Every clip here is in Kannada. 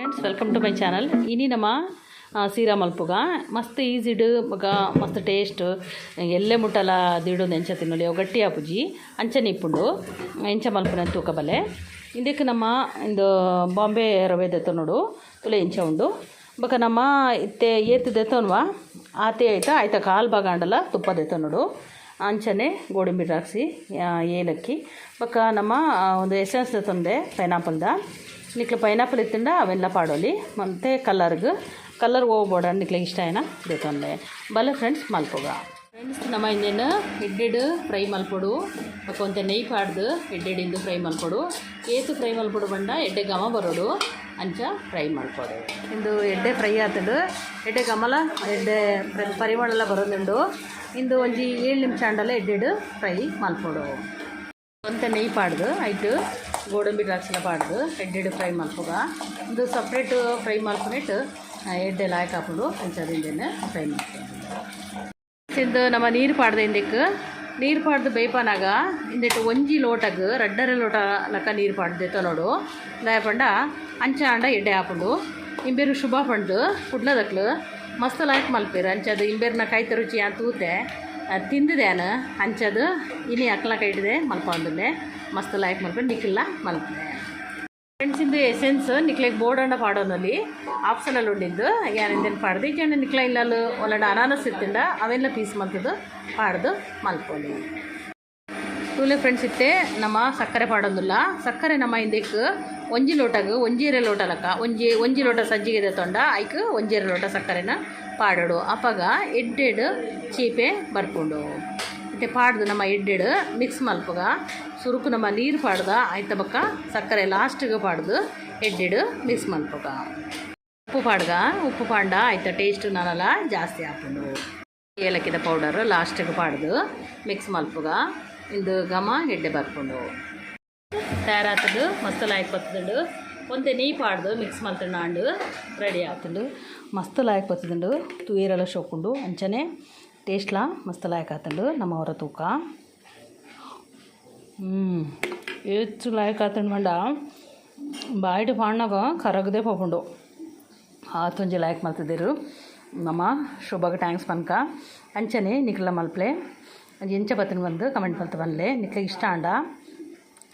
Friends welcome to my channel ಇನಿ ನಮ್ಮ ಸೀರಾ ಮಲ್ಪುಗ. ಮಸ್ತ್ ಈಸಿಡು ಮಗ, ಮಸ್ತ್ ಟೇಸ್ಟ್ ಎಲ್ಲೆ ಮುಟ್ಟಲ ದಿಡು ನೆಂಚ ತಿನ್ನಲಿ, ಅವು ಗಟ್ಟಿ ಆಪುಜಿ. ಅಂಚನೆ ಇಪ್ಪುಂಡು ಎಂಚ ಮಲ್ಪುನ ತೂಕಬಲೆ ಇದಕ್ಕೆ ನಮ್ಮ, ಇಂದು ಬಾಂಬೆ ರವೆ ದೆತ್ತನೋಡು ತುಲೆ ಇಂಚ ಉಂಡು. ಬಕ ನಮ್ಮ ಇತ್ತೆ ಏತು ದೆತ್ತನ್ವ ಆತೆ ಆಯ್ತಾ ಆಯ್ತಾ ಕಾಲು ಭಾಗ ತುಪ್ಪ ನೋಡು. ಅಂಚನೆ ಗೋಡಂಬಿ ದ್ರಾಕ್ಷಿ ಏಲಕ್ಕಿ. ಬಕ್ಕ ನಮ್ಮ ಒಂದು ಎಸೆನ್ಸ್ ತಂದೆ ಪೈನಾಪಲ್ದ ನಿಕ್ಲು ಪೈನಾಪಲ್ ಇತ್ತಿಂಡ ಅವೆಲ್ಲ ಪಾಡೋಲಿ. ಮತ್ತು ಕಲರ್ಗೆ ಕಲರ್ ಹೋಗ್ಬೋಡ ನಿಕ್ಲ ಇಷ್ಟ ಏನ? ಬೇಕಂದೆ ಬಲೆ ಫ್ರೆಂಡ್ಸ್, ಮಲ್ಪೋಗ. ಫ್ರೆಂಡ್ಸ್, ನಮ್ಮ ಇನ್ನೇನು ಎಡ್ಡೆಡು ಫ್ರೈ ಮಲ್ಪೊಡು. ಕೊಂತ ನೆಯ್ ಪಾಡ್ದು ಎಡ್ಡೆಡಿಂದು ಫ್ರೈ ಮಲ್ಪೊಡು. ಏತು ಫ್ರೈ ಮಲ್ಪೊಡು ಬಂಡ ಎಡ್ಡೆ ಗಮ ಬರೋಡು ಅಂಚ ಫ್ರೈ ಮಾಡ್ಕೊಡು ಇಂದು ಎಡ್ಡೆ ಫ್ರೈ ಆತಡು ಎಡ್ಡೆ ಗಮಲ ಎಡ್ಡೆ ಪರಿಮಳ ಎಲ್ಲ ಬರೋದುಂಡು ಇಂದು ಒಂಜಿ ಏಳು ನಿಮಿಷ ಅಂಡಲ್ಲ ಎಡ್ಡೆಡು ಫ್ರೈ ಮಲ್ಪೊಡು. ಅಂತ ನೆಯ್ ಪಾಡ್ದು, ಐಟು. ಗೋಡಂಬಿ ದ್ರಾಕ್ಷಿನ ಪಾಡ್ದು ಎಡ್ಡೆಡು ಫ್ರೈ ಮಲ್ಪುಗ ಇದು ಸಪ್ರೇಟ್ ಫ್ರೈ ಮಲ್ಪುನಿಟ್ಟು ಎಡ್ಡೆ ಲಾಯಕ್ ಹಾಕೊಂಡು ಅಂಚದಿಂದೇನೆ ಫ್ರೈ ಮಾಡ್ಕೊಂಡು ನಮ್ಮ ನೀರು ಪಾಡ್ದೆ ಇಂದಕ್ಕೆ ನೀರು ಪಾಡ್ದು ಬೇಯ್ಪನಾಗ ಇಂದಿಟ್ಟು ಒಂಜಿ ಲೋಟಗ್, ರಡ್ಡರ ಲೋಟ ಲಕ್ಕ ನೀರು ಪಾಡ್ದೆ ನೋಡು. ಲಾಯಪಂಡ ಅಂಚ ಅಂಡ ಎಡ್ಡೆ ಹಾಕೊಂಡು, ಇಂಬೇರು ಶುಭ ಪಂಡು ಕುಡ್ಲದಕ್ಲು ಮಸ್ತ್ ಲಾಯ್ಕ್ ಮಲ್ಪೇರು. ಅಂಚದು ಇಂಬೇರ್ನ ಕಾಯ್ತ ರುಚಿ ಅಂತ ತೂತೆ ಅದ್ ತಿಂದಿದ್ದೇನು ಹಂಚೋದು. ಇನಿ ಅಕ್ಲ ಕೈಟಿದೆ ಮಲ್ಕೊಂಡಿದ್ದೆ ಮಸ್ತ್ ಲೈಕ್ ಮಲ್ಪೆ ನಿಖಿಲ್ಲ ಮಲ್ಕೊಂಡೆ ಫ್ರೆಂಡ್ಸಿಂದು ಎಸೆನ್ಸ್ ನಿಕ್ಲೆಗ್ ಬೋರ್ಡಂಡ ಪಾಡೋನಲ್ಲಿ ಆಪ್ಷನಲ್ಲಿ ಉಂಡಿದ್ದು. ಯಾರಿಂದೇನು ಪಾಡ್ದು ಈಗ ನಿಕ್ಲ ಇಲ್ಲಲ್ಲು ಒಳ್ಳೆ ಅನಾನಸ್ ಇತ್ತಿಂಡ ಅವೆಲ್ಲ ಪೀಸ್ ಮಲ್ತಿದ್ದು ಪಾಡ್ದು ಮಲ್ಕೊಂಡು ಸ್ಕೂಲ್ ಫ್ರೆಂಡ್ಸ್ ಇತ್ತೆ, ನಮ್ಮ ಸಕ್ಕರೆ ಪಾಡೋದಿಲ್ಲ ಸಕ್ಕರೆ ನಮ್ಮ ಹಿಂದಕ್ಕೆ ಒಂಜಿ ಲೋಟಗೆ, ಒಂಜೀರೆ ಲೋಟ ಲಕ್ಕ, ಒಂಜಿ ಒಂಜಿ ಲೋಟ ಸಜ್ಜಿಗೆ ತೊಂಡ, ಐಕ್ ಒಂಜೀರೆ ಲೋಟ ಸಕ್ಕರೆನ ಪಾಡೋಡು. ಅಪಗ ಎಡ್ಡೆಡ್ ಚೀಪೆ ಬರ್ಕೊಂಡು. ಮತ್ತೆ ಪಾಡ್ದು ನಮ್ಮ ಎಡ್ಡೆಡ್ ಮಿಕ್ಸ್ ಮಲ್ಪಗ. ಸುರುಕು ನಮ್ಮ ನೀರು ಪಾಡ್ದ, ಆಯ್ತ ಬಕ್ಕ ಸಕ್ಕರೆ ಲಾಸ್ಟಿಗೆ ಪಾಡ್ದು ಎಡ್ಡೆಡ್ ಮಿಕ್ಸ್ ಮಲ್ಪಗ. ಉಪ್ಪು ಪಾಡ್ಗ, ಉಪ್ಪು ಪಾಂಡ, ಆಯ್ತ ಟೇಸ್ಟ್ ನಾನಲ್ಲ ಜಾಸ್ತಿ ಹಾಕೊಂಡು ಏಲಕ್ಕಿದ ಪೌಡರ್ ಲಾಸ್ಟಿಗೆ ಪಾಡ್ದು ಮಿಕ್ಸ್ ಮಲ್ಪಗ. ಇಂದು ಘಮ ಎಡ್ಡೆ ಬರ್ಕೊಂಡು. ತಯಾರಾತದು ಮಸಾಲ ಹಾಕಿ ಒಂದೇ ನೀ ಪಾಡ್ದು ಮಿಕ್ಸ್ ಮಲ್ತಂಡು ನಾಂಡು. ರೆಡಿ ಆಗ್ತುಂಡು ಮಸ್ತ್ ಲಾಯ್ಕ್ ಬರ್ತಿದ್ದು. ತೂಯರೆಲ್ಲ ಶೋಕೊಂಡು ಅಂಚನೆ ಟೇಸ್ಟ್ಲ ಮಸ್ತ್ ಲಾಯ್ಕ್ ಆತಂಡು ನಮ್ಮ ಅವರ ತೂಕ. ಹೆಚ್ಚು ಲಾಯ್ಕ್ ಆತಂಡು ಮಂಡ. ಬಾಯ್ಡು ಪಾಡ್ನಾಗ ಕರಗದೆ ಹೋಗ್ಕೊಂಡು ಆತೊಂಜಿ ಲೈಕ್ ಮಾಡ್ತಿದ್ದೀರು. ನಮ್ಮ ಶೋಭಾಗ ಟ್ಯಾಂಕ್ಸ್ ಪನ್ಕ. ಅಂಚನೆ ನಿಕ್ಲ ಮಲ್ಪ್ಲೆ. ಎಂಚ ಬತ್ತಿನ ಬಂದು ಕಮೆಂಟ್ ಮಲ್ತು ಬಂದ್ಲೆ ನಿಕ್ಲ ಇಷ್ಟ ಅಂಡ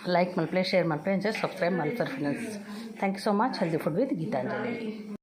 ಲೈಕ್ ಮಲ್ಪ್ಲೆ ಶೇರ್ ಮಲ್ಪ್ಲೆ ಅಂಚೆ subscribe ಮಲ್ಪರ್ friends thank you so much healthy food with Geetanjali